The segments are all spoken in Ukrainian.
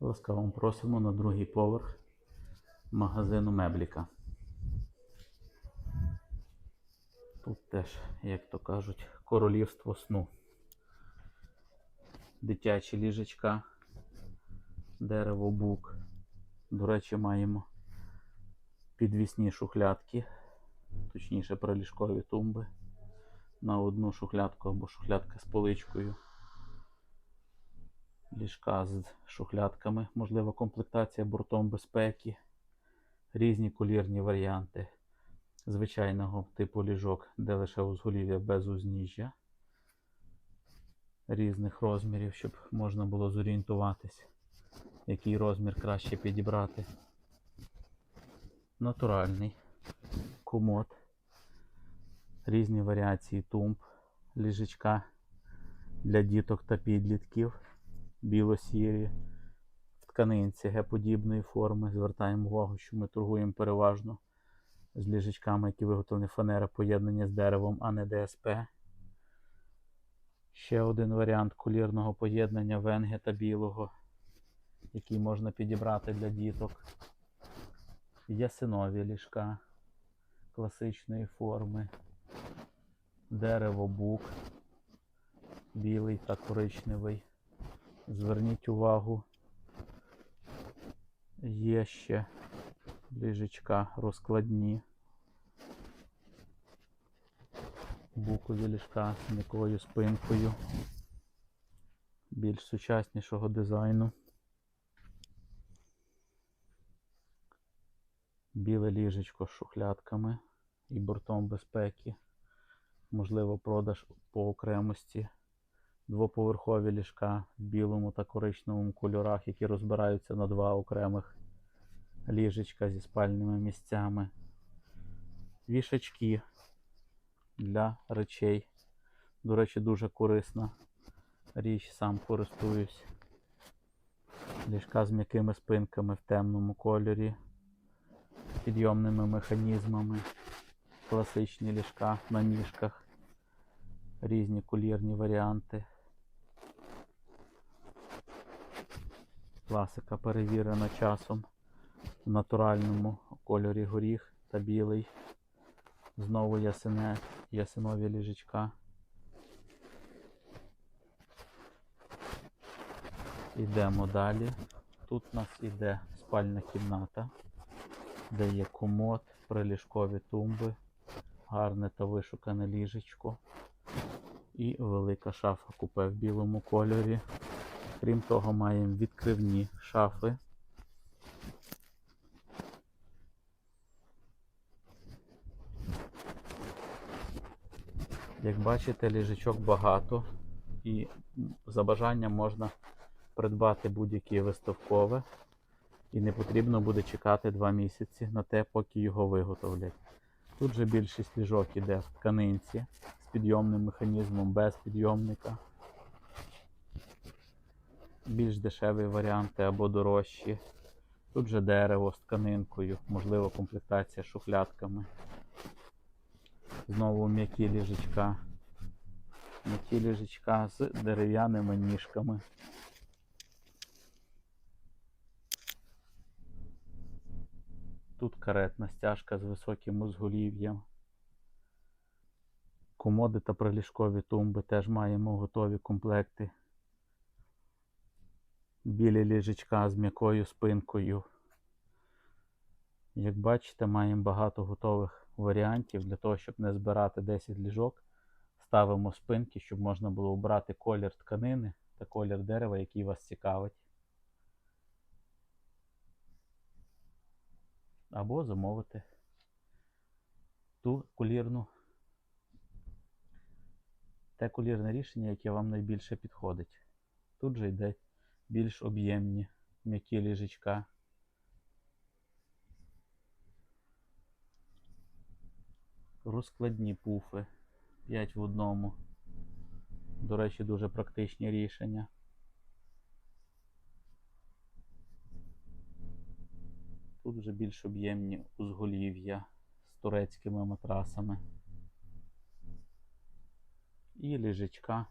Ласкаво просимо на другий поверх магазину Мебліка. Тут теж, як то кажуть, королівство сну. Дитячі ліжечка, дерево бук. До речі, маємо підвісні шухлядки, точніше приліжкові тумби на одну шухлядку або шухлядка з поличкою. Ліжка з шухлядками, можлива комплектація бортом безпеки, різні колірні варіанти звичайного типу ліжок, де лише узголів'я без узніжжя різних розмірів, щоб можна було зорієнтуватись, який розмір краще підібрати. Натуральний комод, різні варіації тумб, ліжечка для діток та підлітків, біло-сірі, в тканинці Г-подібної форми. Звертаємо увагу, що ми торгуємо переважно з ліжечками, які виготовлені фанера поєднання з деревом, а не ДСП. Ще один варіант колірного поєднання венги та білого, який можна підібрати для діток. Ясинові ліжка класичної форми, дерево бук, білий та коричневий. Зверніть увагу, є ще ліжечка розкладні. Букові ліжка з м'якою спинкою більш сучаснішого дизайну. Біле ліжечко з шухлядками і бортом безпеки. Можливо, продаж по окремості. Двоповерхові ліжка в білому та коричневому кольорах, які розбираються на два окремих ліжечка зі спальними місцями. Вішачки для речей. До речі, дуже корисна річ, сам користуюсь. Ліжка з м'якими спинками в темному кольорі, підйомними механізмами, класичні ліжка на ніжках, різні колірні варіанти. Класика перевірена часом в натуральному кольорі горіх та білий. Знову ясене, ясинові ліжечка. Йдемо далі. Тут у нас іде спальна кімната, де є комод, приліжкові тумби, гарне та вишукане ліжечко і велика шафа купе в білому кольорі. Крім того, маємо відкривні шафи. Як бачите, ліжечок багато і за бажанням можна придбати будь-яке виставкове. І не потрібно буде чекати 2 місяці на те, поки його виготовлять. Тут же більшість ліжок іде в тканинці з підйомним механізмом без підйомника. Більш дешеві варіанти або дорожчі. Тут же дерево з тканинкою, можливо, комплектація з шухлядками. Знову м'які ліжечка. М'які ліжечка з дерев'яними ніжками. Тут каретна стяжка з високим узголів'ям. Комоди та приліжкові тумби теж маємо готові комплекти. Білі ліжечка з м'якою спинкою. Як бачите, маємо багато готових варіантів для того, щоб не збирати 10 ліжок. Ставимо спинки, щоб можна було обрати колір тканини та колір дерева, який вас цікавить. Або замовити ту колірну, те колірне рішення, яке вам найбільше підходить. Тут же йде більш об'ємні м'які ліжечка. Розкладні пуфи 5 в одному. До речі, дуже практичні рішення. Тут вже більш об'ємні узголів'я з турецькими матрасами. І ліжечка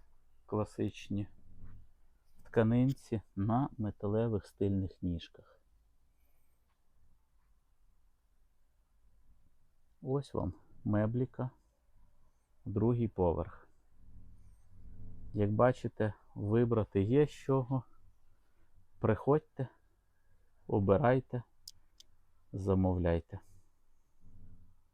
класичні тканинці на металевих стильних ніжках. Ось вам мебліка, другий поверх. Як бачите, вибрати є з чого. Приходьте, обирайте, замовляйте.